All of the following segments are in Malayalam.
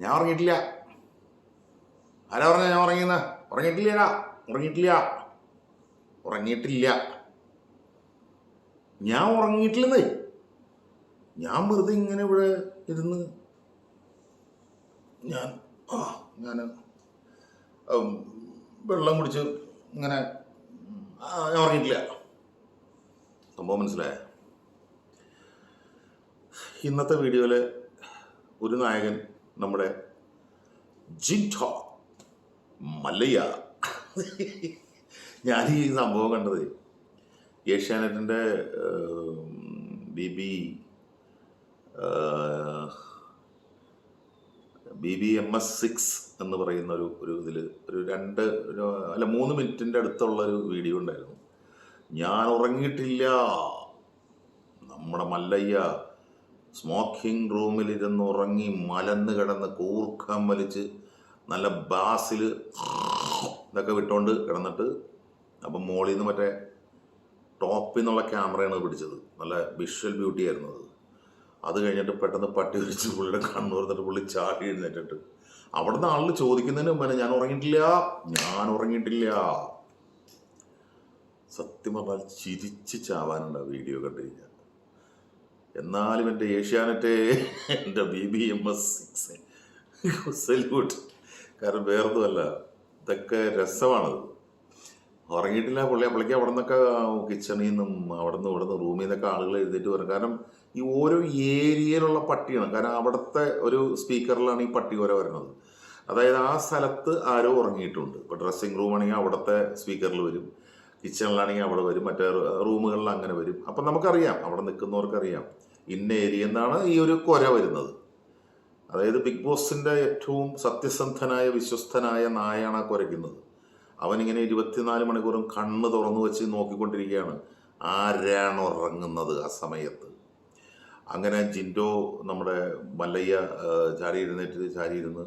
ഞാൻ ഉറങ്ങിയിട്ടില്ല. ആരാ പറഞ്ഞ ഞാൻ ഉറങ്ങിയെന്ന? ഉറങ്ങിയിട്ടില്ല ഉറങ്ങിയിട്ടില്ല. ഉറങ്ങിയിട്ടില്ല. ഞാൻ ഉറങ്ങിയിട്ടില്ലെന്നേ. ഞാൻ വെറുതെ ഇങ്ങനെ ഇവിടെ ഇരുന്ന് ഞാൻ ആ ഞാൻ വെള്ളം കുടിച്ച് ഇങ്ങനെ ഞാൻ ഉറങ്ങിയിട്ടില്ല. സംഭവം മനസ്സിലായ? ഇന്നത്തെ വീഡിയോയിൽ ഒരു നായകൻ നമ്മുടെ ജിൻഠോ മല്ലയ്യ ഞാൻ ഈ സംഭവം കണ്ടത്. ഏഷ്യാനെറ്റിന്റെ B B B B M S six എന്ന് പറയുന്ന ഒരു ഒരു ഇതിൽ ഒരു രണ്ട് ഒരു അല്ല മൂന്ന് മിനിറ്റിന്റെ അടുത്തുള്ള ഒരു വീഡിയോ ഉണ്ടായിരുന്നു. ഞാൻ ഉറങ്ങിയിട്ടില്ല. നമ്മുടെ മല്ലയ്യ സ്മോക്കിംഗ് റൂമിലിരുന്ന് ഉറങ്ങി മലന്ന് കിടന്ന് കൂർക്കം വലിച്ച് നല്ല ബാസിൽ ഇതൊക്കെ വിട്ടുകൊണ്ട് കിടന്നിട്ട് അപ്പം മോളിൽ നിന്ന് മറ്റേ ടോപ്പിൽ നിന്നുള്ള ക്യാമറയാണ് പിടിച്ചത്. നല്ല വിഷ്വൽ ബ്യൂട്ടി ആയിരുന്നു അത്. അത് കഴിഞ്ഞിട്ട് പെട്ടെന്ന് പട്ടി വിരിച്ച് പുള്ളിയുടെ കണ്ണു തുറന്നിട്ട് പുള്ളി ചാടി എഴുന്നേറ്റിട്ട്. അവിടുന്ന് ആളിൽ ചോദിക്കുന്നതിന് മുമ്പേ ഞാൻ ഉറങ്ങിയിട്ടില്ല. ഞാൻ ഉറങ്ങിയിട്ടില്ല. സത്യം പറഞ്ഞാൽ ചിരിച്ച് ചാവാനുണ്ട് വീഡിയോ കണ്ടു കഴിഞ്ഞാൽ. എന്നാലും എന്റെ ഏഷ്യാനെറ്റ് എന്റെ B B M S six salute കാരണം വേറൊന്നുമല്ല ഇതൊക്കെ രസമാണത്. ഉറങ്ങിയിട്ടില്ല പുള്ളി അപ്പോഴേക്കും അവിടെ നിന്നൊക്കെ കിച്ചണിൽ നിന്നും അവിടെ നിന്ന് ഇവിടെ നിന്ന് റൂമിൽ നിന്നൊക്കെ ആളുകൾ എഴുന്നേറ്റ് വരും. കാരണം ഈ ഓരോ ഏരിയയിലുള്ള പട്ടിയാണ്. കാരണം അവിടുത്തെ ഒരു സ്പീക്കറിലാണ് ഈ പട്ടി വരെ വരുന്നത്. അതായത് ആ സ്ഥലത്ത് ആരോ ഉറങ്ങിയിട്ടുണ്ട്. ഇപ്പോൾ ഡ്രസ്സിങ് റൂം ആണെങ്കിൽ അവിടുത്തെ സ്പീക്കറിൽ വരും. കിച്ചണിലാണെങ്കിൽ അവിടെ വരും. മറ്റേ റൂമുകളിൽ അങ്ങനെ വരും. അപ്പം നമുക്കറിയാം അവിടെ നിൽക്കുന്നവർക്കറിയാം. ഇന്ന ഏരിയ എന്നാണ് ഈ ഒരു കൊര വരുന്നത്. അതായത് ബിഗ് ബോസിന്റെ ഏറ്റവും സത്യസന്ധനായ വിശ്വസ്തനായ നായാണ് ആ കുരയ്ക്കുന്നത് അവനിങ്ങനെ ഇരുപത്തിനാല് മണിക്കൂറും കണ്ണ് തുറന്നു വെച്ച് നോക്കിക്കൊണ്ടിരിക്കുകയാണ്. ആരാണ് ഉറങ്ങുന്നത് ആ സമയത്ത്? അങ്ങനെ ജിൻഡോ നമ്മുടെ മല്ലയ്യ ചാരി എഴുന്നേറ്റ് ചാരി ഇരുന്ന്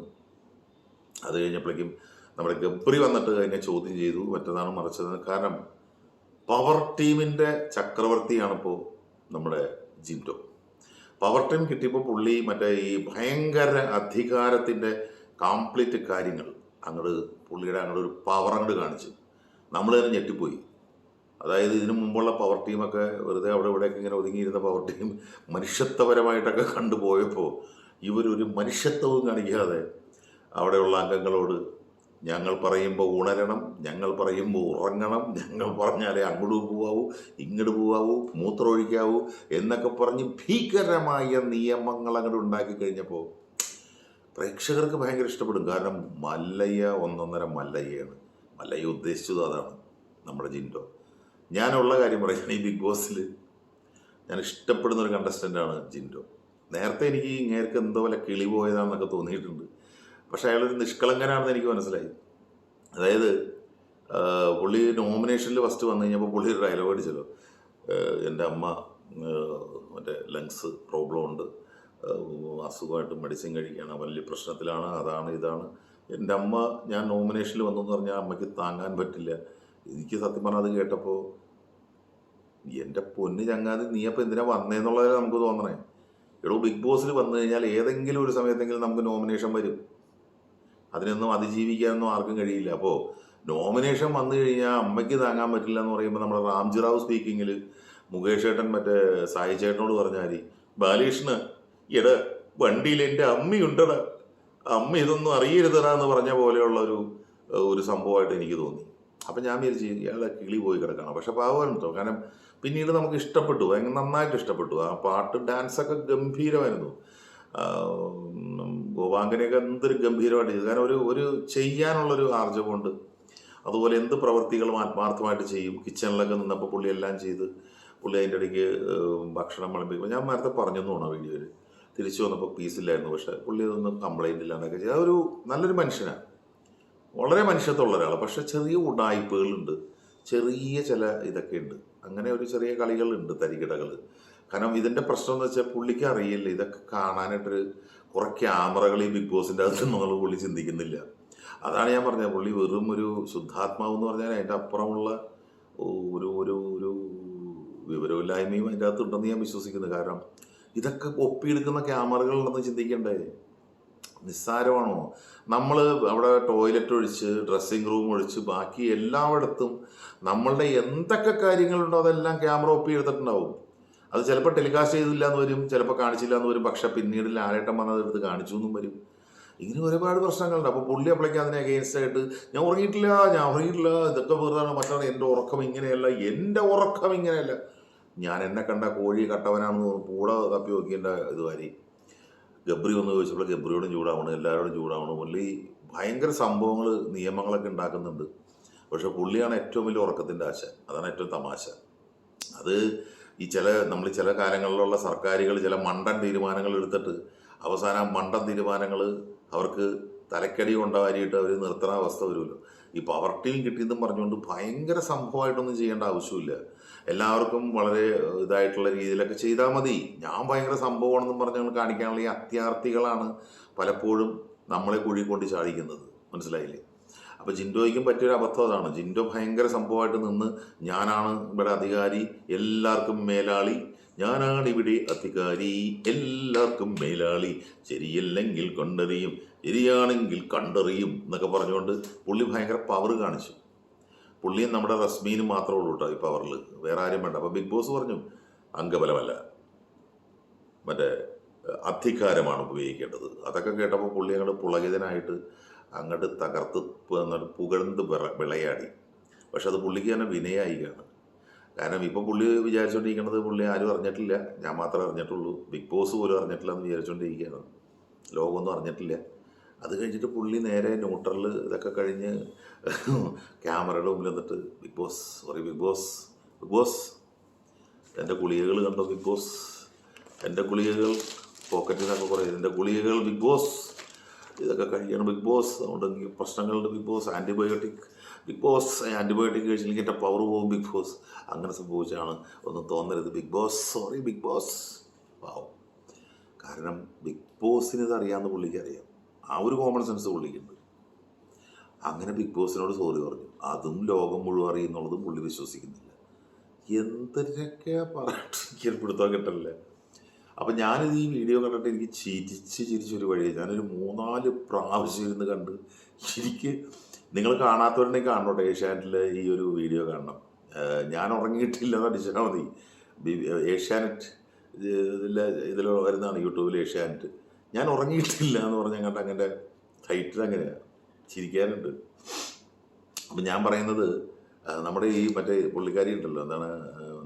അത് കഴിഞ്ഞപ്പോഴേക്കും നമ്മുടെ ഗബ്രി വന്നിട്ട് അതിനെ ചോദ്യം ചെയ്തു. മറ്റേതാണ് മറിച്ചത് കാരണം പവർ ടീമിന്റെ ചക്രവർത്തിയാണിപ്പോൾ നമ്മുടെ ജിൻഡോ. പവർ ടൈം കിട്ടിയപ്പോൾ പുള്ളി മറ്റേ ഈ ഭയങ്കര അധികാരത്തിന്റെ കംപ്ലീറ്റ് കാര്യങ്ങൾ അങ്ങോട്ട് പുള്ളിയുടെ അങ്ങോട്ട് ഒരു പവർ അങ്ങോട്ട് കാണിച്ചു. നമ്മൾ തന്നെ ഞെട്ടിപ്പോയി. അതായത് ഇതിനു മുമ്പുള്ള പവർ ടീമൊക്കെ വെറുതെ അവിടെ ഇവിടെയൊക്കെ ഇങ്ങനെ ഒതുങ്ങിയിരുന്ന പവർ ടീം മനുഷ്യത്വപരമായിട്ടൊക്കെ കണ്ടുപോയപ്പോൾ ഇവരൊരു മനുഷ്യത്വവും കാണിക്കാതെ അവിടെയുള്ള അംഗങ്ങളോട് ഞങ്ങൾ പറയുമ്പോൾ ഉണരണം ഞങ്ങൾ പറയുമ്പോൾ ഉറങ്ങണം ഞങ്ങൾ പറഞ്ഞാലേ അങ്ങോട്ട് പോവാവൂ ഇങ്ങോട്ട് പോവാവൂ മൂത്രമൊഴിക്കാവൂ എന്നൊക്കെ പറഞ്ഞ് ഭീകരമായ നിയമങ്ങൾ അങ്ങോട്ട് ഉണ്ടാക്കി കഴിഞ്ഞപ്പോൾ പ്രേക്ഷകർക്ക് ഭയങ്കര ഇഷ്ടപ്പെടും. കാരണം മല്ലയ്യ ഒന്നൊന്നര മല്ലയ്യാണ് മല്ലയ്യ ഉദ്ദേശിച്ചത് അതാണ് നമ്മുടെ ജിൻഡോ. ഞാനുള്ള കാര്യം പറയുകയാണ് ഈ ബിഗ് ബോസിൽ ഞാൻ ഇഷ്ടപ്പെടുന്ന ഒരു കണ്ടസ്റ്റന്റാണ് ജിൻഡോ. നേരത്തെ എനിക്ക് നേർക്ക് എന്തോ പോലെ കിളി പോയതാണെന്നൊക്കെ തോന്നിയിട്ടുണ്ട്. പക്ഷെ അയാളൊരു നിഷ്കളങ്കനാണെന്ന് എനിക്ക് മനസ്സിലായി. അതായത് പുള്ളി നോമിനേഷനിൽ ഫസ്റ്റ് വന്നു കഴിഞ്ഞപ്പോൾ പുള്ളി ഒരു ഡയലോഗ് അടിച്ചല്ലോ. എന്റെ അമ്മ മറ്റേ ലങ്സ് പ്രോബ്ലം ഉണ്ട്. അസുഖമായിട്ട് മെഡിസിൻ കഴിക്കുകയാണ്. വലിയ പ്രശ്നത്തിലാണ്. അതാണ് ഇതാണ്. എന്റെ അമ്മ ഞാൻ നോമിനേഷനിൽ വന്നു എന്ന് പറഞ്ഞാൽ അമ്മയ്ക്ക് താങ്ങാൻ പറ്റില്ല. എനിക്ക് സത്യം പറഞ്ഞാൽ അത് കേട്ടപ്പോൾ എന്റെ പൊന്ന് ചങ്ങാതി നീ അപ്പോൾ എന്തിനാ വന്നേന്നുള്ളതേ നമുക്ക് തോന്നണേ? എടോ ബിഗ് ബോസിൽ വന്നു കഴിഞ്ഞാൽ ഏതെങ്കിലും ഒരു സമയത്തെങ്കിലും നമുക്ക് നോമിനേഷൻ വരും. അതിനൊന്നും അതിജീവിക്കാനൊന്നും ആർക്കും കഴിയില്ല. അപ്പോൾ നോമിനേഷൻ വന്നു കഴിഞ്ഞാൽ അമ്മയ്ക്ക് താങ്ങാൻ പറ്റില്ല എന്ന് പറയുമ്പോൾ നമ്മുടെ റാംജി റാവു സ്പീക്കിങ്ങിൽ മുകേഷ് ചേട്ടൻ മറ്റേ സായി ചേട്ടനോട് പറഞ്ഞാൽ മതി ബാലകൃഷ്ണ എട വണ്ടിയിൽ എന്റെ അമ്മയുണ്ടട. അമ്മ ഇതൊന്നും അറിയരുതടാ എന്ന് പറഞ്ഞ പോലെയുള്ള ഒരു ഒരു സംഭവമായിട്ട് എനിക്ക് തോന്നി. അപ്പം ഞാൻ വിചാരിച്ചു ഇയാളെ കിളി പോയി കിടക്കണം. പക്ഷെ പാവമായിരുന്നു കാരണം പിന്നീട് നമുക്ക് ഇഷ്ടപ്പെട്ടു. ഭയങ്കര നന്നായിട്ട് ഇഷ്ടപ്പെട്ടു. ആ പാട്ട് ഡാൻസൊക്കെ ഗംഭീരമായിരുന്നു. ഗോപാങ്കനെയൊക്കെ എന്തൊരു ഗംഭീരമായിട്ട് ചെയ്തു. കാരണം ഒരു ഒരു ചെയ്യാനുള്ളൊരു ആർജവമുണ്ട് അതുപോലെ എന്ത് പ്രവൃത്തികളും ആത്മാർത്ഥമായിട്ട് ചെയ്യും. കിച്ചണിലൊക്കെ നിന്നപ്പോൾ പുള്ളി എല്ലാം ചെയ്ത് പുള്ളി അതിന്റെ ഇടയ്ക്ക് ഭക്ഷണം വിളമ്പിക്കുമ്പോൾ ഞാൻ നേരത്തെ പറഞ്ഞു തോന്നാ വീഡിയോയിൽ തിരിച്ചു വന്നപ്പോൾ പീസില്ലായിരുന്നു പക്ഷേ പുള്ളി അതൊന്നും കംപ്ലൈന്റ് ഇല്ലാണ്ടൊക്കെ ചെയ്തു. അതൊരു നല്ലൊരു മനുഷ്യനാണ് വളരെ മനുഷ്യത്വമുള്ള ഒരാൾ പക്ഷേ ചെറിയ ഉടായ്പകളുണ്ട്. ചെറിയ ചില ഇതൊക്കെ ഉണ്ട് അങ്ങനെ ഒരു ചെറിയ കളികളുണ്ട് തരികിടകൾ കാരണം ഇതിന്റെ പ്രശ്നം എന്ന് വെച്ചാൽ പുള്ളിക്ക് അറിയില്ല. ഇതൊക്കെ കാണാനായിട്ടൊരു കുറെ ക്യാമറകൾ ഈ ബിഗ് ബോസിന്റെ അകത്ത് നമ്മൾ പുള്ളി ചിന്തിക്കുന്നില്ല. അതാണ് ഞാൻ പറഞ്ഞത്. പുള്ളി വെറും ഒരു ശുദ്ധാത്മാവ് എന്ന് പറഞ്ഞാൽ അതിന്റെ അപ്പുറമുള്ള ഒരു ഒരു ഒരു വിവരമില്ലായ്മയും അതിന്റെ അകത്തുണ്ടെന്ന് ഞാൻ വിശ്വസിക്കുന്നു. കാരണം ഇതൊക്കെ ഒപ്പിയെടുക്കുന്ന ക്യാമറകൾ ഉണ്ടെന്ന് ചിന്തിക്കണ്ടേ? നിസ്സാരമാണോ? നമ്മൾ അവിടെ ടോയ്ലറ്റ് ഒഴിച്ച് ഡ്രസ്സിങ് റൂം ഒഴിച്ച് ബാക്കി എല്ലായിടത്തും നമ്മളുടെ എന്തൊക്കെ കാര്യങ്ങളുണ്ടോ അതെല്ലാം ക്യാമറ ഒപ്പി എടുത്തിട്ടുണ്ടാവും അത് ചിലപ്പോൾ ടെലികാസ്റ്റ് ചെയ്തില്ല എന്ന് വരും ചിലപ്പോൾ കാണിച്ചില്ല എന്ന് വരും പക്ഷെ പിന്നീട് ലാലേട്ടൻ വന്നത് എടുത്ത് കാണിച്ചു എന്നും വരും. ഇങ്ങനെ ഒരുപാട് പ്രശ്നങ്ങളുണ്ട്. അപ്പോൾ പുള്ളി അപ്പോഴേക്കും അതിനെ അഗെയിൻസ്റ്റ് ആയിട്ട് ഞാൻ ഉറങ്ങിയിട്ടില്ല ഞാൻ ഉറങ്ങിയിട്ടില്ല ഇതൊക്കെ വെറുതെ മറ്റാണ് എന്റെ ഉറക്കം ഇങ്ങനെയല്ല എന്റെ ഉറക്കം ഇങ്ങനെയല്ല. ഞാൻ എന്നെ കണ്ട കോഴി കട്ടവനാണെന്ന് പൂട തപ്പി നോക്കിയേണ്ട ഇത് വരി ഗബ്രി ഒന്ന് ചോദിച്ചപ്പോൾ ഗബ്രിയോടും ചൂടാവണം എല്ലാവരോടും ചൂടാവണം. പുള്ളി ഭയങ്കര സംഭവങ്ങൾ നിയമങ്ങളൊക്കെ ഉണ്ടാക്കുന്നുണ്ട്. പക്ഷെ പുള്ളിയാണ് ഏറ്റവും വലിയ ഉറക്കത്തിന്റെ ആശ. അതാണ് ഏറ്റവും തമാശ. അത് ഈ ചില നമ്മൾ ചില കാലങ്ങളിലുള്ള സർക്കാരുകൾ ചില മണ്ടൻ തീരുമാനങ്ങൾ എടുത്തിട്ട് അവസാനം മണ്ടൻ തീരുമാനങ്ങൾ അവർക്ക് തലക്കടി കൊണ്ടുവാരിയിട്ട് അവർ നിർത്തുന്ന അവസ്ഥ വരുമല്ലോ. ഈ പവർട്ടിയും കിട്ടിയെന്നും പറഞ്ഞുകൊണ്ട് ഭയങ്കര സംഭവമായിട്ടൊന്നും ചെയ്യേണ്ട ആവശ്യമില്ല. എല്ലാവർക്കും വളരെ ഇതായിട്ടുള്ള രീതിയിലൊക്കെ ചെയ്താൽ മതി. ഞാൻ ഭയങ്കര സംഭവമാണെന്നും പറഞ്ഞുകൊണ്ട് കാണിക്കാനുള്ള ഈ അത്യാർത്ഥികളാണ് പലപ്പോഴും നമ്മളെ കുഴി ചാടിക്കുന്നത്. മനസ്സിലായില്ലേ? അപ്പോൾ ജിൻഡോയ്ക്കും പറ്റിയൊരു അബദ്ധം അതാണ്. ജിൻഡോ ഭയങ്കര സംഭവമായിട്ട് നിന്ന് ഞാനാണ് ഇവിടെ അധികാരി എല്ലാവർക്കും മേലാളി. ഞാനാണ് ഇവിടെ അധികാരി എല്ലാവർക്കും മേലാളി. ശരിയല്ലെങ്കിൽ കണ്ടറിയും ശരിയാണെങ്കിൽ കണ്ടറിയും എന്നൊക്കെ പറഞ്ഞുകൊണ്ട് പുള്ളി ഭയങ്കര പവർ കാണിച്ചു. പുള്ളിയും നമ്മുടെ റസ്മീനും മാത്രമേ ഉള്ളൂ കേട്ടോ ഈ പവറിൽ വേറെ ആരും വേണ്ട. അപ്പോൾ ബിഗ് ബോസ് പറഞ്ഞു അംഗബലമല്ല. മറ്റേ അധികാരമാണ് ഉപയോഗിക്കേണ്ടത്. അതൊക്കെ കേട്ടപ്പോൾ പുള്ളി അങ്ങോട്ട് പുളകിതനായിട്ട് അങ്ങോട്ട് തകർത്ത് പുകഴ്ന്ന് വിളയാടി. പക്ഷെ അത് പുള്ളിക്ക് തന്നെ വിനയായിക്കാണ് കാരണം ഇപ്പം പുള്ളി വിചാരിച്ചുകൊണ്ടിരിക്കുന്നത് പുള്ളി ആരും അറിഞ്ഞിട്ടില്ല. ഞാൻ മാത്രമേ അറിഞ്ഞിട്ടുള്ളൂ. ബിഗ് ബോസ് പോലും അറിഞ്ഞിട്ടില്ല എന്ന് വിചാരിച്ചുകൊണ്ടിരിക്കുകയാണ് ലോകമൊന്നും അറിഞ്ഞിട്ടില്ല. അത് കഴിഞ്ഞിട്ട് പുള്ളി നേരെ ന്യൂട്രലിൽ ഇതൊക്കെ കഴിഞ്ഞ് ക്യാമറയുടെ മുമ്പിൽ നിന്നിട്ട് Bigg Boss sorry Bigg Boss Bigg Boss എന്റെ ഗുളികകൾ കണ്ടോ ബിഗ് ബോസ് എന്റെ ഗുളികകൾ പോക്കറ്റിൽ നിന്നൊക്കെ കുറേ എന്റെ ഗുളികകൾ ബിഗ് ബോസ് ഇതൊക്കെ കഴിക്കണം. ബിഗ് ബോസ് അതുകൊണ്ട് പ്രശ്നങ്ങളുണ്ട് Bigg Boss antibiotic Bigg Boss antibiotic കഴിച്ചില്ലെങ്കിൽ എന്റെ പവർ പോകും ബിഗ് ബോസ്. അങ്ങനെ സംഭവിച്ചാണ് ഒന്നും തോന്നരുത്. Bigg Boss sorry Bigg Boss. പാവം കാരണം ബിഗ് ബോസിന് ഇത് അറിയാമെന്ന് പുള്ളിക്ക് അറിയാം. ആ ഒരു കോമൺ സെൻസ് പുള്ളിക്കുണ്ട്. അങ്ങനെ ബിഗ് ബോസിനോട് സോറി പറഞ്ഞു. അതും ലോകം മുഴുവൻ അറിയുന്നുള്ളതും പുള്ളി വിശ്വസിക്കുന്നില്ല. എന്തൊക്കെയാ പറഞ്ഞിട്ട് പിടുത്തം കിട്ടല്ലേ അപ്പം ഞാനിത് ഈ വീഡിയോ കണ്ടിട്ട് എനിക്ക് ചിരിച്ച് ചിരിച്ചൊരു വഴി ഞാനൊരു മൂന്നാൽ പ്രാവശ്യം ഇരുന്ന് കണ്ട് എനിക്ക് നിങ്ങൾ കാണാത്തവരുണ്ടെങ്കിൽ കാണണോട്ടെ ഏഷ്യാനെറ്റിൽ ഈ ഒരു വീഡിയോ കാണണം. ഞാൻ ഉറങ്ങിയിട്ടില്ല എന്ന് അടിച്ചാൽ മതി. ഏഷ്യാനെറ്റ് ഇതിൽ ഇതിൽ വരുന്നതാണ് യൂട്യൂബിൽ ഏഷ്യാനെറ്റ്. ഞാൻ ഉറങ്ങിയിട്ടില്ല എന്ന് പറഞ്ഞാൽ കണ്ട അങ്ങനെ ടൈറ്റിൽ അങ്ങനെയാണ് ചിരിക്കാനുണ്ട്. അപ്പം ഞാൻ പറയുന്നത് നമ്മുടെ ഈ മറ്റേ പുള്ളിക്കാരി ഉണ്ടല്ലോ എന്താണ്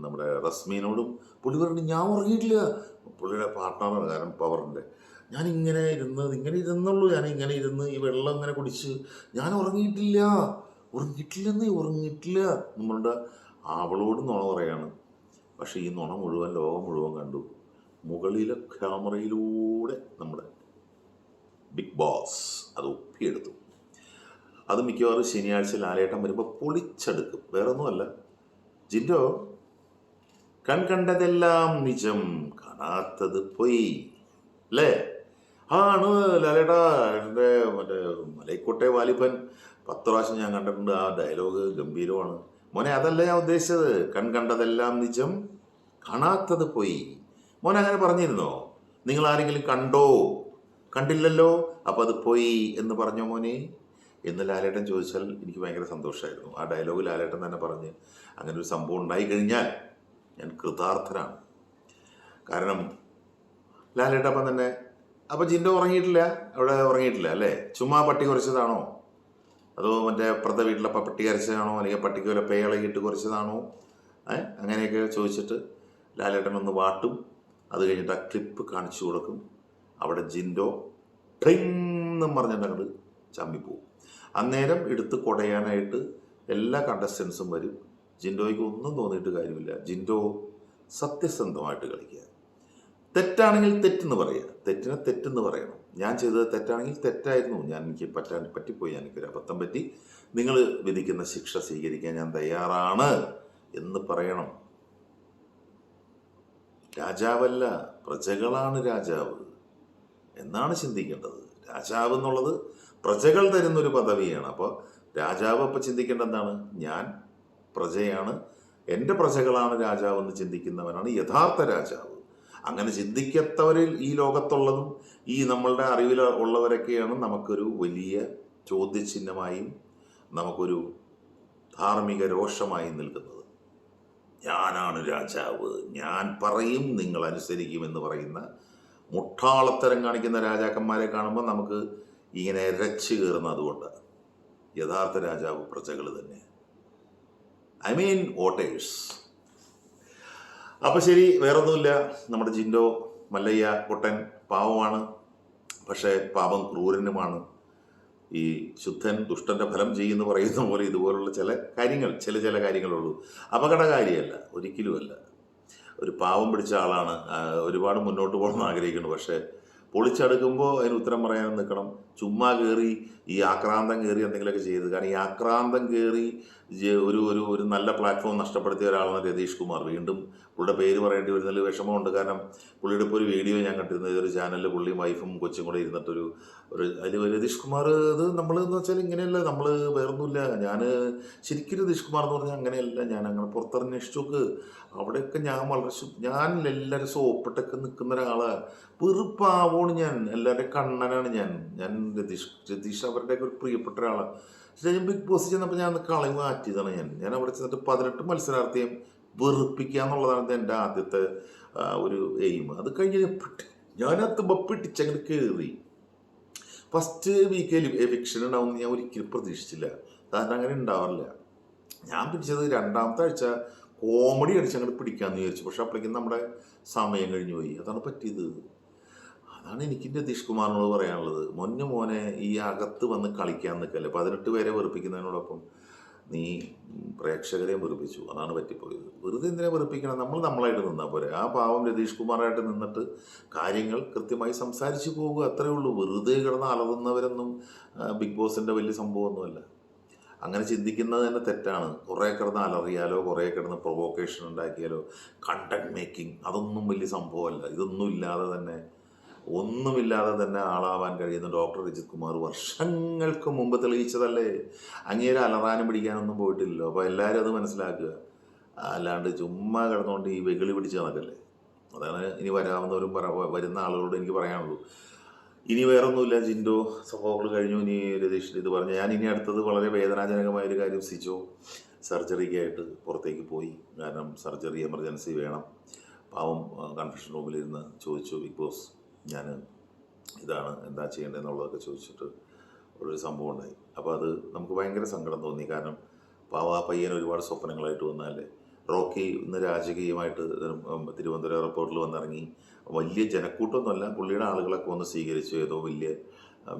നമ്മുടെ റസ്മീനോടും പുള്ളി പറഞ്ഞു ഞാൻ ഉറങ്ങിയിട്ടില്ല. പുള്ളിയുടെ പാർട്ട്ണറാണ് കാരണം പവറിന്റെ ഞാനിങ്ങനെ ഇരുന്ന് ഇങ്ങനെ ഇരുന്നുള്ളൂ ഞാൻ ഇങ്ങനെ ഇരുന്ന് ഈ വെള്ളം ഇങ്ങനെ കുടിച്ച്. ഞാൻ ഉറങ്ങിയിട്ടില്ല. ഉറങ്ങിയിട്ടില്ലെന്നേ ഉറങ്ങിയിട്ടില്ല. നമ്മളുടെ അവളോട് നുണ പറയാണ്. പക്ഷേ ഈ നുണ മുഴുവൻ ലോകം മുഴുവൻ കണ്ടു. മുകളിലെ ക്യാമറയിലൂടെ നമ്മുടെ ബിഗ് ബോസ് അത് ഒപ്പിയെടുത്തു. അത് മിക്കവാറും ശനിയാഴ്ച ലാലേട്ടം വരുമ്പോൾ പൊളിച്ചെടുക്കും. വേറെ ഒന്നുമല്ല ജിൻഡോ കൺ കണ്ടതെല്ലാം നിജം കാണാത്തത് പോയി. അല്ലേ ആണ് ലാലേട്ടാ എന്റെ മറ്റേ മലൈക്കോട്ടെ വാലിബൻ പത്ത് പ്രാവശ്യം ഞാൻ കണ്ടിട്ടുണ്ട് ആ ഡയലോഗ് ഗംഭീരമാണ്. മോനെ അതല്ല ഞാൻ ഉദ്ദേശിച്ചത്. കൺ കണ്ടതെല്ലാം നിജം കാണാത്തത് പോയി. മോനെ അങ്ങനെ പറഞ്ഞിരുന്നോ? നിങ്ങൾ ആരെങ്കിലും കണ്ടോ? കണ്ടില്ലല്ലോ? അപ്പം അത് പോയി എന്ന് പറഞ്ഞോ മോനെ? എന്ന് ലാലേട്ടൻ ചോദിച്ചാൽ എനിക്ക് ഭയങ്കര സന്തോഷമായിരുന്നു. ആ ഡയലോഗ് ലാലേട്ടൻ തന്നെ പറഞ്ഞ് അങ്ങനെ ഒരു സംഭവം ഉണ്ടായി കഴിഞ്ഞാൽ ഞാൻ കൃതാർത്ഥനാണ്. കാരണം ലാലേട്ടൻ അപ്പം തന്നെ അപ്പം ജിൻഡോ ഉറങ്ങിയിട്ടില്ല? അവിടെ ഉറങ്ങിയിട്ടില്ല അല്ലേ? ചുമ്മാ പട്ടി കുറച്ചതാണോ അതോ മറ്റേ അപ്പുറത്തെ വീട്ടിലെ പട്ടി കരച്ചതാണോ? അല്ലെങ്കിൽ പട്ടിക്ക് വല്ല പേളയിട്ട് കുറച്ചതാണോ ഏ? അങ്ങനെയൊക്കെ ചോദിച്ചിട്ട് ലാലേട്ടൻ ഒന്ന് വാട്ടും. അത് കഴിഞ്ഞിട്ട് ആ ക്ലിപ്പ് കാണിച്ചു കൊടുക്കും. അവിടെ ജിൻഡോ ട്രിങ്ങെന്നും പറഞ്ഞിട്ട് അങ്ങോട്ട് ചമ്മിപ്പോവും. അന്നേരം എടുത്ത് കൊടയാനായിട്ട് എല്ലാ കണ്ടസ്റ്റൻസും വരും. ജിൻഡോയ്ക്ക് ഒന്നും തോന്നിയിട്ട് കാര്യമില്ല. ജിൻഡോ സത്യസന്ധമായിട്ട് കളിക്കുക. തെറ്റാണെങ്കിൽ തെറ്റെന്ന് പറയുക. തെറ്റിനെ തെറ്റെന്ന് പറയണം. ഞാൻ ചെയ്തത് തെറ്റാണെങ്കിൽ തെറ്റായിരുന്നു. ഞാൻ എനിക്ക് പറ്റാൻ പറ്റിപ്പോയി. എനിക്കൊരു അബദ്ധം പറ്റി. നിങ്ങൾ വിധിക്കുന്ന ശിക്ഷ സ്വീകരിക്കാൻ ഞാൻ തയ്യാറാണ് എന്ന് പറയണം. രാജാവല്ല പ്രജകളാണ് രാജാവ്. എന്നാണ് ചിന്തിക്കേണ്ടത്. രാജാവ് എന്നുള്ളത് പ്രജകൾ തരുന്നൊരു പദവിയാണ്. അപ്പോൾ രാജാവ് അപ്പോൾ ചിന്തിക്കേണ്ട എന്താണ്? ഞാൻ പ്രജയാണ്. എന്റെ പ്രജകളാണ് രാജാവ് എന്ന് ചിന്തിക്കുന്നവനാണ് യഥാർത്ഥ രാജാവ്. അങ്ങനെ ചിന്തിക്കാത്തവരിൽ ഈ ലോകത്തുള്ളതും ഈ നമ്മളുടെ അറിവിൽ ഉള്ളവരൊക്കെയാണ് നമുക്കൊരു വലിയ ചോദ്യചിഹ്നമായും നമുക്കൊരു ധാർമ്മിക രോഷമായും നിൽക്കുന്നത്. ഞാനാണ് രാജാവ്. ഞാൻ പറയും നിങ്ങൾ അനുസരിക്കുമെന്ന് പറയുന്ന മുട്ടാളത്തരം കാണിക്കുന്ന രാജാക്കന്മാരെ കാണുമ്പോൾ നമുക്ക് ഇങ്ങനെ രച്ചു കയറുന്ന അതുകൊണ്ട് യഥാർത്ഥ രാജാവ് പ്രജകൾ തന്നെ. ഐ മീൻ വോട്ടേഴ്സ് അപ്പം ശരി വേറൊന്നുമില്ല. നമ്മുടെ ജിൻഡോ മല്ലയ്യ കുട്ടൻ പാവമാണ്. പക്ഷേ പാപം ക്രൂരനുമാണ്. ഈ ശുദ്ധൻ ദുഷ്ടന്റെ ഫലം ചെയ്യുന്നു പറയുന്ന പോലെ ഇതുപോലുള്ള ചില കാര്യങ്ങൾ ചില ചില കാര്യങ്ങളുള്ളൂ. അപകടകാരിയല്ല ഒരിക്കലുമല്ല. ഒരു പാവം പിടിച്ച ആളാണ്. ഒരുപാട് മുന്നോട്ട് പോകണമെന്ന് ആഗ്രഹിക്കുന്നു. പക്ഷേ പൊളിച്ചടുക്കുമ്പോൾ അതിന് ഉത്തരം പറയാൻ നിൽക്കണം ചുമ്മാ കയറി ഈ ആക്രാന്തം കയറി എന്തെങ്കിലുമൊക്കെ ചെയ്ത്. കാരണം ഈ ആക്രാന്തം കയറി ഒരു ഒരു ഒരു നല്ല പ്ലാറ്റ്ഫോം നഷ്ടപ്പെടുത്തിയ ഒരാളാണ് രതീഷ് കുമാർ. വീണ്ടും പുള്ളിയുടെ പേര് പറയേണ്ടി വരുന്നതിൽ വിഷമമുണ്ട്. കാരണം പുള്ളിയുടെ ഇപ്പോൾ ഒരു വീഡിയോ ഞാൻ കണ്ടിരുന്നത് ഇതൊരു ചാനലിൽ പുള്ളിയും വൈഫും കൊച്ചും കൂടെ ഇരുന്നിട്ടൊരു ഒരു അതിൽ രതീഷ് കുമാർ ഇത് നമ്മൾ എന്ന് വെച്ചാൽ ഇങ്ങനെയല്ല. നമ്മൾ വേറൊന്നുമില്ല. ഞാൻ ശരിക്കും രതീഷ് കുമാർ എന്ന് പറഞ്ഞാൽ അങ്ങനെയല്ല. ഞാൻ അങ്ങനെ പുറത്തിറങ്ങിച്ചു നോക്ക് അവിടെയൊക്കെ ഞാൻ വളരെ ഞാൻ എല്ലാവരും സോപ്പിട്ടൊക്കെ നിൽക്കുന്ന ഒരാളാണ് വെറുപ്പാവോണ് ഞാൻ. എല്ലാവരുടെയും കണ്ണനാണ് ഞാൻ. ഞാൻ രതീഷ് രതീഷ് അവരുടെയൊക്കെ ഒരു പ്രിയപ്പെട്ട ഒരാളാണ് പക്ഷേ ഞാൻ ബിഗ് ബോസ് ചെന്നപ്പോൾ ഞാൻ കളി മാറ്റിയതാണ് ഞാൻ. ഞാൻ അവിടെ ചെന്നിട്ട് പതിനെട്ട് മത്സരാർത്ഥിയും വെറുപ്പിക്കുക എന്നുള്ളതാണ് എന്റെ ആദ്യത്തെ ഒരു എയിം അത് കഴിഞ്ഞ് പിടി- ഞാനകത്ത് പിടിച്ചങ്ങോട്ട് കയറി ഫസ്റ്റ് വീക്കിൽ എവിക്ഷൻ ഉണ്ടാവുമെന്ന് ഞാൻ ഒരിക്കലും പ്രതീക്ഷിച്ചില്ല. കാരണം അങ്ങനെ ഉണ്ടാവാറില്ല ഞാൻ പിടിച്ചത് രണ്ടാമത്തെ ആഴ്ച കോമഡി അടിച്ച് അങ്ങോട്ട് പിടിക്കാമെന്ന് വിചാരിച്ചു. പക്ഷെ അപ്പോഴേക്കും നമ്മുടെ സമയം കഴിഞ്ഞു പോയി. അതാണ് പറ്റിയത്. അതാണ് എനിക്ക് രതീഷ് കുമാറിനോട് പറയാനുള്ളത്. മൊന്നു മോനെ ഈ അകത്ത് വന്ന് കളിക്കാൻ നിൽക്കല്ലേ? പതിനെട്ട് പേരെ വെറുപ്പിക്കുന്നതിനോടൊപ്പം നീ പ്രേക്ഷകരെ വെറുപ്പിച്ചു. അതാണ് പറ്റിപ്പോയത്. വെറുതെ എന്തിനാ വെറുപ്പിക്കണം? നമ്മൾ നമ്മളായിട്ട് നിന്നാൽ പോരെ. ആ പാവം രതീഷ് കുമാറായിട്ട് നിന്നിട്ട് കാര്യങ്ങൾ കൃത്യമായി സംസാരിച്ചു പോകുക അത്രയേ ഉള്ളൂ. വെറുതെ കിടന്ന് അലറുന്നവരൊന്നും ബിഗ് ബോസിന്റെ വലിയ സംഭവമൊന്നുമല്ല. അങ്ങനെ ചിന്തിക്കുന്നത് തന്നെ തെറ്റാണ്. കുറേ കിടന്ന് അലറിയാലോ കുറേ കിടന്ന് പ്രൊവോക്കേഷൻ ഉണ്ടാക്കിയാലോ കണ്ടന്റ് മേക്കിംഗ് അതൊന്നും വലിയ സംഭവമല്ല. ഇതൊന്നും ഇല്ലാതെ തന്നെ ഒന്നുമില്ലാതെ തന്നെ ആളാവാൻ കഴിയുന്ന ഡോക്ടർ രജിത് കുമാർ വർഷങ്ങൾക്ക് മുമ്പ് തെളിയിച്ചതല്ലേ? അങ്ങേരെ അലറാനും പിടിക്കാനൊന്നും പോയിട്ടില്ലല്ലോ. അപ്പോൾ എല്ലാവരും അത് മനസ്സിലാക്കുക. അല്ലാണ്ട് ചുമ്മാ കിടന്നുകൊണ്ട് ഈ വെകിളി പിടിച്ച് നടക്കല്ലേ? അതാണ് ഇനി വരാവുന്നവരും പറ വരുന്ന ആളുകളോട് എനിക്ക് പറയാനുള്ളൂ. ഇനി വേറൊന്നുമില്ല ജിൻഡോ. സഹോദരൻ കഴിഞ്ഞു. ഇനി രതീഷ് ഇത് പറഞ്ഞു. ഞാൻ ഇനി അടുത്തത് വളരെ വേദനാജനകമായ ഒരു കാര്യം സിജോ സർജറിക്കായിട്ട് പുറത്തേക്ക് പോയി. കാരണം സർജറി എമർജൻസി വേണം. പാവം കൺഫെഷൻ റൂമിലിരുന്ന് ചോദിച്ചു ബിഗ് ബോസ് ഞാൻ ഇതാണ് എന്താ ചെയ്യേണ്ടതെന്നുള്ളതൊക്കെ ചോദിച്ചിട്ട് ഒരു സംഭവം ഉണ്ടായി. അപ്പോൾ അത് നമുക്ക് ഭയങ്കര സങ്കടം തോന്നി. കാരണം പാവ പയ്യൻ ഒരുപാട് സ്വപ്നങ്ങളായിട്ട് വന്നാലേ റോക്കി ഇന്ന് രാജകീയമായിട്ട് തിരുവനന്തപുരം എയർപോർട്ടിൽ വന്നിറങ്ങി. വലിയ ജനക്കൂട്ടമൊന്നുമല്ല പുള്ളിയുടെ ആളുകളൊക്കെ വന്ന് സ്വീകരിച്ചു. ഏതോ വലിയ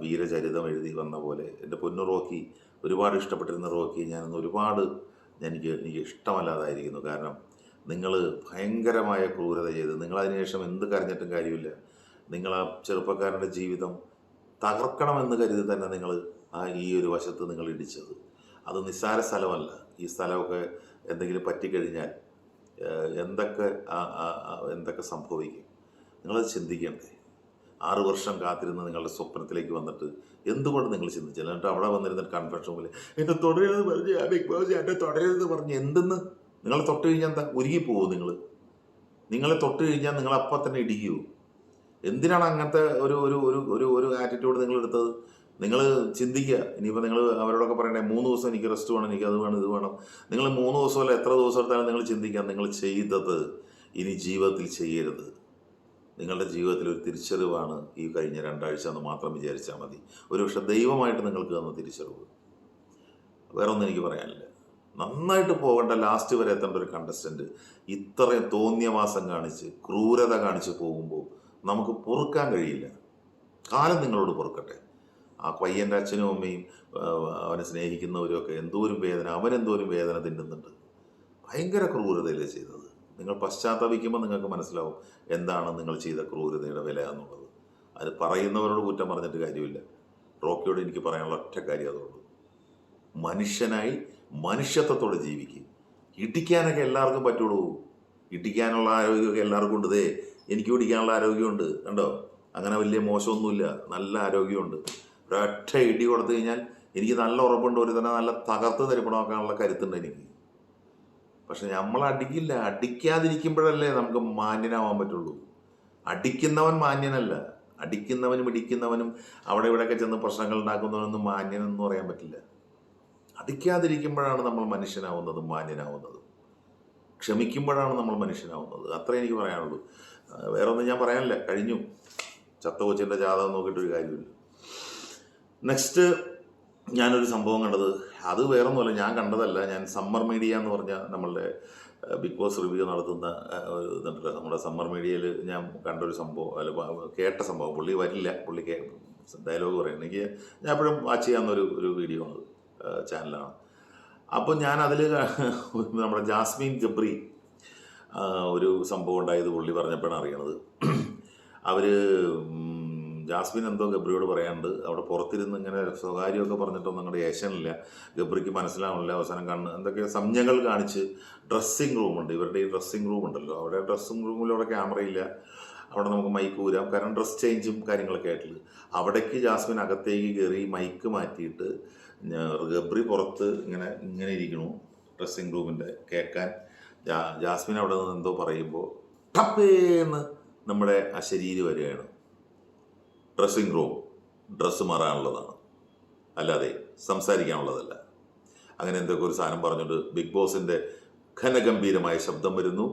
വീരചരിതം എഴുതി വന്ന പോലെ. എന്റെ പൊന്നു റോക്കി ഒരുപാട് ഇഷ്ടപ്പെട്ടിരുന്ന റോക്കി ഞാനൊന്ന് ഒരുപാട് എനിക്ക് എനിക്ക് ഇഷ്ടമല്ലാതായിരിക്കുന്നു. കാരണം നിങ്ങൾ ഭയങ്കരമായ ക്രൂരത ചെയ്ത് നിങ്ങളതിനുശേഷം എന്ത് കരഞ്ഞിട്ടും കാര്യമില്ല. നിങ്ങൾ ആ ചെറുപ്പക്കാരന്റെ ജീവിതം തകർക്കണമെന്ന് കരുതി തന്നെ നിങ്ങൾ ആ ഈ ഒരു വശത്ത് നിങ്ങൾ ഇടിച്ചത്. അത് നിസ്സാര സ്ഥലമല്ല. ഈ സ്ഥലമൊക്കെ എന്തെങ്കിലും പറ്റിക്കഴിഞ്ഞാൽ എന്തൊക്കെ എന്തൊക്കെ സംഭവിക്കും? നിങ്ങളത് ചിന്തിക്കണ്ടേ. ആറു വർഷം കാത്തിരുന്ന് നിങ്ങളുടെ സ്വപ്നത്തിലേക്ക് വന്നിട്ട് എന്തുകൊണ്ട് നിങ്ങൾ ചിന്തിച്ചില്ല എന്നിട്ട് അവിടെ വന്നിരുന്നിട്ട് കൺഫെഷൻ പോലെ എന്നെ തുടരരുത് പറഞ്ഞ് ബിഗ് ബോസ് എന്നെ തുടരരുത് പറഞ്ഞ് എന്തെന്ന്? നിങ്ങൾ തൊട്ട് കഴിഞ്ഞാൽ എന്താ? ഉരുകി പോകുമോ നിങ്ങൾ? നിങ്ങളെ തൊട്ട് കഴിഞ്ഞാൽ നിങ്ങൾ അപ്പം തന്നെ ഇടിക്കുമോ എന്തിനാണ് അങ്ങനത്തെ ഒരു ഒരു ഒരു ഒരു ഒരു ആറ്റിറ്റ്യൂഡ് നിങ്ങൾ എടുത്തത്? നിങ്ങൾ ചിന്തിക്കുക. ഇനിയിപ്പോൾ നിങ്ങൾ അവരോടൊക്കെ പറയണേ മൂന്ന് ദിവസം എനിക്ക് റെസ്റ്റ് വേണം എനിക്ക് അത് വേണം ഇത് വേണം. നിങ്ങൾ മൂന്ന് ദിവസം അല്ല എത്ര ദിവസം എടുത്താലും നിങ്ങൾ ചിന്തിക്കാം നിങ്ങൾ ചെയ്തത് ഇനി ജീവിതത്തിൽ ചെയ്യരുത്. നിങ്ങളുടെ ജീവിതത്തിൽ ഒരു തിരിച്ചറിവാണ് ഈ കഴിഞ്ഞ രണ്ടാഴ്ച എന്ന് മാത്രം വിചാരിച്ചാൽ മതി. ഒരുപക്ഷെ ദൈവമായിട്ട് നിങ്ങൾക്ക് തന്ന തിരിച്ചറിവ്. വേറെ ഒന്നും എനിക്ക് പറയാനില്ല. നന്നായിട്ട് പോകേണ്ട ലാസ്റ്റ് വരെ എത്തേണ്ട ഒരു കണ്ടസ്റ്റന്റ് ഇത്രയും തോന്നിയ മാസം കാണിച്ച് ക്രൂരത കാണിച്ച് പോകുമ്പോൾ നമുക്ക് പൊറുക്കാൻ കഴിയില്ല. കാലം നിങ്ങളോട് പൊറുക്കട്ടെ. ആ പയ്യന്റെ അച്ഛനും അമ്മയും അവനെ സ്നേഹിക്കുന്നവരും ഒക്കെ എന്തോരം വേദന അവനെന്തോരും വേദന തിന്നുന്നുണ്ട്. ഭയങ്കര ക്രൂരതയല്ലേ ചെയ്തത്? നിങ്ങൾ പശ്ചാത്തപിക്കുമ്പോൾ നിങ്ങൾക്ക് മനസ്സിലാവും എന്താണ് നിങ്ങൾ ചെയ്ത ക്രൂരതയുടെ വില എന്നുള്ളത്. അത് പറയുന്നവരോട് കുറ്റം പറഞ്ഞിട്ട് കാര്യമില്ല. റോക്കിയോട് എനിക്ക് പറയാനുള്ള ഒറ്റ കാര്യം അതുള്ളൂ മനുഷ്യനായി മനുഷ്യത്വത്തോടെ ജീവിക്കും. ഇടിക്കാനൊക്കെ എല്ലാവർക്കും പറ്റുള്ളൂ. ഇടിക്കാനുള്ള ആരോഗ്യമൊക്കെ എല്ലാവർക്കും ഉണ്ട് എനിക്ക് പിടിക്കാനുള്ള ആരോഗ്യമുണ്ട് കണ്ടോ? അങ്ങനെ വലിയ മോശമൊന്നുമില്ല. നല്ല ആരോഗ്യമുണ്ട്. ഒരൊറ്റ ഇടി കൊടുത്തു കഴിഞ്ഞാൽ എനിക്ക് നല്ല ഉറപ്പുണ്ട്. ഒരു തന്നെ നല്ല തകർത്ത് തരിപ്പണമാക്കാനുള്ള കരുത്തുണ്ട് എനിക്ക്. പക്ഷെ നമ്മൾ അടിക്കില്ല. അടിക്കാതിരിക്കുമ്പോഴല്ലേ നമുക്ക് മാന്യനാവാൻ പറ്റുള്ളൂ. അടിക്കുന്നവൻ മാന്യനല്ല. അടിക്കുന്നവനും ഇടിക്കുന്നവനും അവിടെ ഇവിടെയൊക്കെ ചെന്ന് പ്രശ്നങ്ങൾ ഉണ്ടാക്കുന്നവനൊന്നും മാന്യനെന്ന് പറയാൻ പറ്റില്ല. അടിക്കാതിരിക്കുമ്പോഴാണ് നമ്മൾ മനുഷ്യനാവുന്നതും മാന്യനാവുന്നതും. ക്ഷമിക്കുമ്പോഴാണ് നമ്മൾ മനുഷ്യനാവുന്നത്. അത്രേ എനിക്ക് പറയാനുള്ളൂ. വേറെ ഒന്നും ഞാൻ പറയാനില്ല. കഴിഞ്ഞു. ചത്ത കൊച്ചിന്റെ ജാതകം നോക്കിയിട്ടൊരു കാര്യമില്ല. നെക്സ്റ്റ് ഞാനൊരു സംഭവം കണ്ടത്. അത് വേറെ ഒന്നുമല്ല ഞാൻ കണ്ടതല്ല. ഞാൻ സമ്മർ മീഡിയ എന്ന് പറഞ്ഞ നമ്മളുടെ ബിഗ് ബോസ് റിവ്യൂ നടത്തുന്ന ഇതുണ്ടല്ലോ. നമ്മുടെ സമ്മർ മീഡിയയിൽ ഞാൻ കണ്ടൊരു സംഭവം അല്ല കേട്ട സംഭവം. പുള്ളി വരില്ല. പുള്ളി ഡയലോഗ് പറയും. എനിക്ക് ഞാൻ എപ്പോഴും വാച്ച് ചെയ്യാവുന്ന ഒരു വീഡിയോ ആണ് ചാനലാണ്. അപ്പോൾ ഞാൻ അതിൽ നമ്മുടെ ജാസ്മിൻ ഗബ്രി ആ, ഒരു സംഭവം ഉണ്ടായത് പുള്ളി പറഞ്ഞപ്പോഴാണ് അറിയണത്. അവർ ജാസ്മിൻ എന്തോ ഗബ്രിയോട് പറയാണ്ട് അവിടെ പുറത്തിരുന്ന് ഇങ്ങനെ സ്വകാര്യമൊക്കെ പറഞ്ഞിട്ടൊന്നും അങ്ങോട്ട് ഏഷ്യനില്ല ഗബ്രിക്ക് മനസ്സിലാവണില്ല അവസാനം കണ്ണ് എന്തൊക്കെ സംജ്ഞകൾ കാണിച്ച് ഡ്രസ്സിങ് റൂമുണ്ട് ഇവരുടെ ഈ ഡ്രസ്സിങ് റൂം ഉണ്ടല്ലോ. അവിടെ ഡ്രസ്സിങ് റൂമിൽ അവിടെ ക്യാമറയില്ല അവിടെ നമുക്ക് മൈക്ക് ഊരാം. കാരണം ഡ്രസ് ചേഞ്ചും കാര്യങ്ങളൊക്കെ ആയിട്ടുള്ളത് അവിടേക്ക് ജാസ്മിൻ അകത്തേക്ക് കയറി മൈക്ക് മാറ്റിയിട്ട് ഗബ്രി പുറത്ത് ഇങ്ങനെ ഇങ്ങനെ ഇരിക്കണു ഡ്രസ്സിങ് റൂമിന്റെ കേൾക്കാൻ. ജാസ്മിൻ അവിടെ നിന്ന് എന്തോ പറയുമ്പോൾ ടപ്പേന്ന് നമ്മുടെ ആ ശരീരം വരികയാണ്. ഡ്രസ്സിങ് റൂം ഡ്രസ്സ് മാറാനുള്ളതാണ്. അല്ലാതെ സംസാരിക്കാനുള്ളതല്ല. അങ്ങനെ എന്തൊക്കെ ഒരു സാധനം പറഞ്ഞിട്ട് ബിഗ് ബോസിന്റെ ഘനഗംഭീരമായ ശബ്ദം വരുന്നു.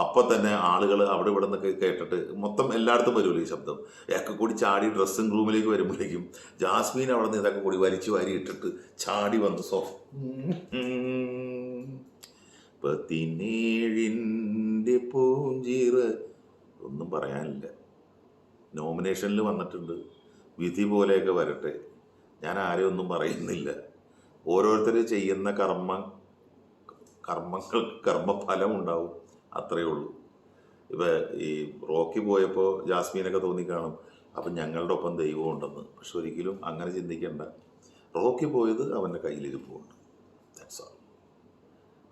അപ്പം തന്നെ ആളുകൾ അവിടെ ഇവിടെ നിന്നൊക്കെ കേട്ടിട്ട് മൊത്തം എല്ലായിടത്തും വരുമല്ലോ ഈ ശബ്ദം. ഇതൊക്കെ കൂടി ചാടി ഡ്രസ്സിംഗ് റൂമിലേക്ക് വരുമ്പോഴേക്കും ജാസ്മീൻ അവിടെ നിന്ന് ഇതൊക്കെ കൂടി വലിച്ചു വാരി ഇട്ടിട്ട് ചാടി വന്നു. സോഫ പതിനേഴിന്റെ പൂഞ്ചിറ. ഒന്നും പറയാനില്ല. നോമിനേഷനിൽ വന്നിട്ടുണ്ട്. വിധി പോലെയൊക്കെ വരട്ടെ. ഞാൻ ആരെയും ഒന്നും പറയുന്നില്ല. ഓരോരുത്തർ ചെയ്യുന്ന കർമ്മം കർമ്മങ്ങൾക്ക് കർമ്മഫലം ഉണ്ടാവും. അത്രയേ ഉള്ളൂ. ഇപ്പം ഈ റോക്കി പോയപ്പോൾ ജാസ്മീനൊക്കെ തോന്നിക്കാണും അപ്പം ഞങ്ങളുടെ ഒപ്പം ദൈവം ഉണ്ടെന്ന്. പക്ഷെ ഒരിക്കലും അങ്ങനെ ചിന്തിക്കേണ്ട. റോക്കി പോയത് അവന്റെ കയ്യിലിരിപ്പുണ്ട്.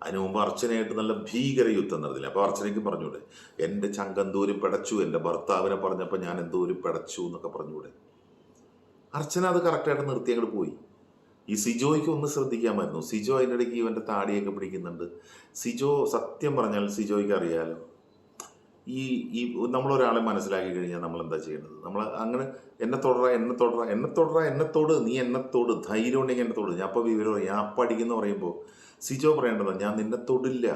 അതിനു മുമ്പ് അർച്ചനയായിട്ട് നല്ല ഭീകര യുദ്ധം നടന്നില്ല? അപ്പോൾ അർച്ചനയ്ക്ക് പറഞ്ഞൂടെ എന്റെ ചങ്കന്തൂരി പിടച്ചു എന്റെ ഭർത്താവിനെ പറഞ്ഞപ്പോൾ ഞാൻ എന്തോരും പിടച്ചു എന്നൊക്കെ പറഞ്ഞൂടെ. അർച്ചന അത് കറക്റ്റായിട്ട് നിർത്തി അങ്ങോട്ട് പോയി. ഈ സിജോയ്ക്ക് ഒന്ന് ശ്രദ്ധിക്കാമായിരുന്നു. സിജോ അതിന്റെ ഇടയ്ക്ക് ഇവന്റെ താടിയൊക്കെ പിടിക്കുന്നുണ്ട്. സിജോ സത്യം പറഞ്ഞാൽ സിജോയ്ക്ക് അറിയാലോ ഈ ഈ നമ്മളൊരാളെ മനസ്സിലാക്കി കഴിഞ്ഞാൽ നമ്മൾ എന്താ ചെയ്യേണ്ടത്? നമ്മൾ അങ്ങനെ എന്നെ തുടറ എന്നെ തുടറ എന്നെ തുടറ എന്നെ തൊട് നീ എന്നെ തൊട് ധൈര്യം ഉണ്ടെങ്കിൽ എന്നെ തൊട്. ഞാൻ അപ്പോൾ വിവരം അറിയാം. അപ്പം പറയുമ്പോൾ സിജോ പറയേണ്ടത് ഞാൻ നിന്നെ തൊടില്ല.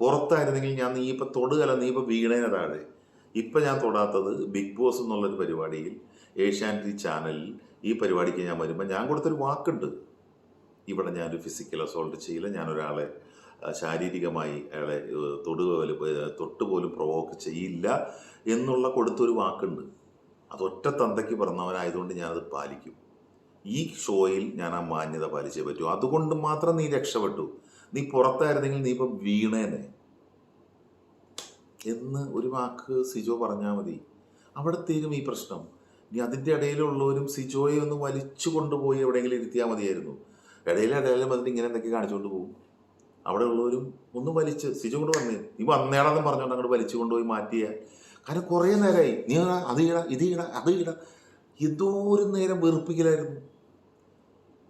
പുറത്തായിരുന്നെങ്കിൽ ഞാൻ നീ ഇപ്പം തൊടുകല നീ ഇപ്പം വീണേനെ താഴെ. ഇപ്പം ഞാൻ തൊടാത്തത് ബിഗ് ബോസ് എന്നുള്ളൊരു പരിപാടിയിൽ ഏഷ്യാനെറ്റ് ചാനലിൽ ഈ പരിപാടിക്ക് ഞാൻ വരുമ്പോൾ ഞാൻ കൊടുത്തൊരു വാക്കുണ്ട്. ഇവിടെ ഞാനൊരു ഫിസിക്കൽ അസോൾട്ട് ചെയ്യില്ല. ഞാനൊരാളെ ഒരാളെ ശാരീരികമായി അയാളെ തൊടുക തൊട്ടുപോലും പ്രൊവോക്ക് ചെയ്യില്ല എന്നുള്ള കൊടുത്തൊരു വാക്കുണ്ട്. അത് ഒറ്റ തന്തയ്ക്ക് പറഞ്ഞവനായതുകൊണ്ട് ഞാനത് പാലിക്കും. ഈ ഷോയിൽ ഞാൻ ആ മാന്യത പാലിച്ചേ പറ്റൂ. അതുകൊണ്ട് മാത്രം നീ രക്ഷപ്പെട്ടു. നീ പുറത്തായിരുന്നെങ്കിൽ നീ ഇപ്പം വീണേനെ. എന്ന് ഒരു വാക്ക് സിജോ പറഞ്ഞാൽ മതി. അവിടെ തീരും ഈ പ്രശ്നം. നീ അതിന്റെ ഇടയിലുള്ളവരും സിജോയെ ഒന്ന് വലിച്ചു കൊണ്ടുപോയി എവിടെയെങ്കിലും ഇരുത്തിയാൽ മതിയായിരുന്നു. ഇടയിൽ ഇടയിലും ഇങ്ങനെ എന്തൊക്കെ കാണിച്ചുകൊണ്ട് പോകും. അവിടെ ഉള്ളവരും ഒന്ന് വലിച്ച് സിജോ കൊണ്ട് വന്നേ. നീ വന്നേടാന്ന് പറഞ്ഞുകൊണ്ട് അങ്ങോട്ട് വലിച്ചു കൊണ്ടുപോയി മാറ്റിയ. കാരണം കുറേ നേരമായി നീ അത് ഇട ഇത് ഇട അത് ഇട എന്തോരം നേരം വെറുപ്പിക്കലായിരുന്നു.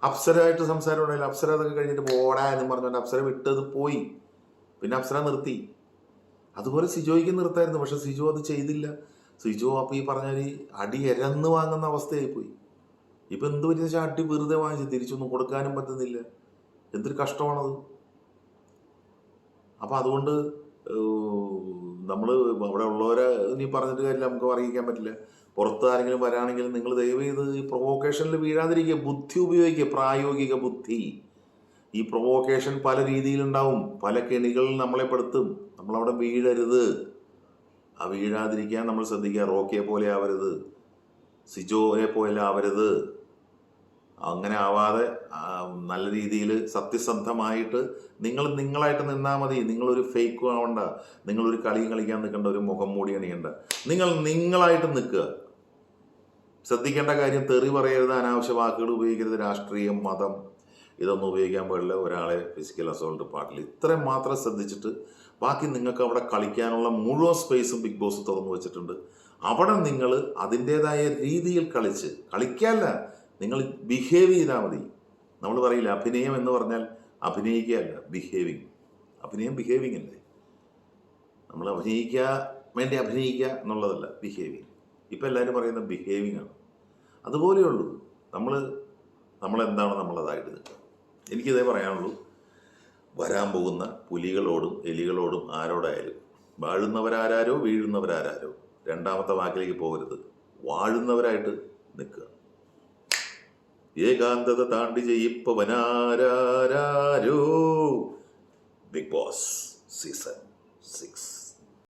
അപ്സരമായിട്ട് സംസാരം ഉണ്ടായില്ല അപ്സര അതൊക്കെ കഴിഞ്ഞിട്ട് പോടാ എന്ന് പറഞ്ഞുകൊണ്ട് അപ്സര വിട്ടത് പോയി. പിന്നെ അപ്സര നിർത്തി. അതുപോലെ സിജോയ്ക്ക് നിർത്തായിരുന്നു പക്ഷെ സിജോ അത് ചെയ്തില്ല. സിജോ അപ്പം ഈ പറഞ്ഞാൽ അടി എരന്ന് വാങ്ങുന്ന അവസ്ഥയായി പോയി ഇപ്പം എന്ത് പറ്റിയ അടി വെറുതെ വാങ്ങിച്ച് തിരിച്ചൊന്നും കൊടുക്കാനും പറ്റുന്നില്ല. എന്തൊരു കഷ്ടമാണത്. അപ്പം അതുകൊണ്ട് നമ്മൾ അവിടെ ഉള്ളവരെ നീ പറഞ്ഞിട്ട് കാര്യമില്ല നമുക്ക് അറിയിക്കാൻ പറ്റില്ല. പുറത്ത് ആരെങ്കിലും വരാണെങ്കിൽ നിങ്ങൾ ദയവ് ചെയ്ത് ഈ പ്രൊവോക്കേഷനിൽ വീഴാതിരിക്കുക. ബുദ്ധി ഉപയോഗിക്കുക. പ്രായോഗിക ബുദ്ധി. ഈ പ്രൊവോക്കേഷൻ പല രീതിയിലുണ്ടാവും പല കെണികളിൽ നമ്മളെ പെടുത്തും. നമ്മളവിടെ വീഴരുത്. ആ വീഴാതിരിക്കാൻ നമ്മൾ ശ്രദ്ധിക്കുക. റോക്കിയെ പോലെ ആവരുത്. സിജോനെ പോലെ ആവരുത്. അങ്ങനെ ആവാതെ നല്ല രീതിയിൽ സത്യസന്ധമായിട്ട് നിങ്ങൾ നിങ്ങളായിട്ട് നിന്നാൽ മതി. നിങ്ങളൊരു ഫേക്ക് ആവണ്ട. നിങ്ങളൊരു കളിയും കളിക്കാൻ നിൽക്കേണ്ട. ഒരു മുഖം മൂടി അണിയണ്ട. നിങ്ങൾ നിങ്ങളായിട്ട് നിൽക്കുക. ശ്രദ്ധിക്കേണ്ട കാര്യം തെറി പറയരുത് അനാവശ്യ വാക്കുകൾ ഉപയോഗിക്കരുത് രാഷ്ട്രീയം മതം ഇതൊന്നും ഉപയോഗിക്കാൻ പാടില്ല. ഒരാളെ ഫിസിക്കൽ അസോൾട്ട് പാടില്ല. ഇത്രയും മാത്രം ശ്രദ്ധിച്ചിട്ട് ബാക്കി നിങ്ങൾക്ക് അവിടെ കളിക്കാനുള്ള മുഴുവൻ സ്പേസും ബിഗ് ബോസ് തുറന്നു വെച്ചിട്ടുണ്ട്. അവിടെ നിങ്ങൾ അതിന്റെതായ രീതിയിൽ കളിച്ച് കളിക്കല്ല നിങ്ങൾ ബിഹേവ് ചെയ്താൽ മതി. നമ്മൾ പറയില്ല അഭിനയം എന്ന് പറഞ്ഞാൽ അഭിനയിക്കുകയല്ല ബിഹേവിങ് അഭിനയം ബിഹേവിങ് അല്ലേ? നമ്മൾ അഭിനയിക്കുക വേണ്ടി അഭിനയിക്കുക എന്നുള്ളതല്ല ബിഹേവിങ് ഇപ്പം എല്ലാവരും പറയുന്നത് ബിഹേവിങ് ആണ്. അതുപോലെയുള്ളൂ നമ്മൾ നമ്മളെന്താണ് നമ്മളതായിട്ട് നിൽക്കുക. എനിക്കിതേ പറയാനുള്ളൂ. വരാൻ പോകുന്ന പുലികളോടും എലികളോടും ആരോടായാലും വാഴുന്നവരാരാരോ വീഴുന്നവരാരാരോ രണ്ടാമത്തെ വാക്കിലേക്ക് പോകരുത്. വാഴുന്നവരായിട്ട് നിൽക്കുക. ഏകാന്തത താണ്ടി ചെയ്യിപ്പവനാരാരോ ബിഗ് ബോസ് സീസൺ സിക്സ്.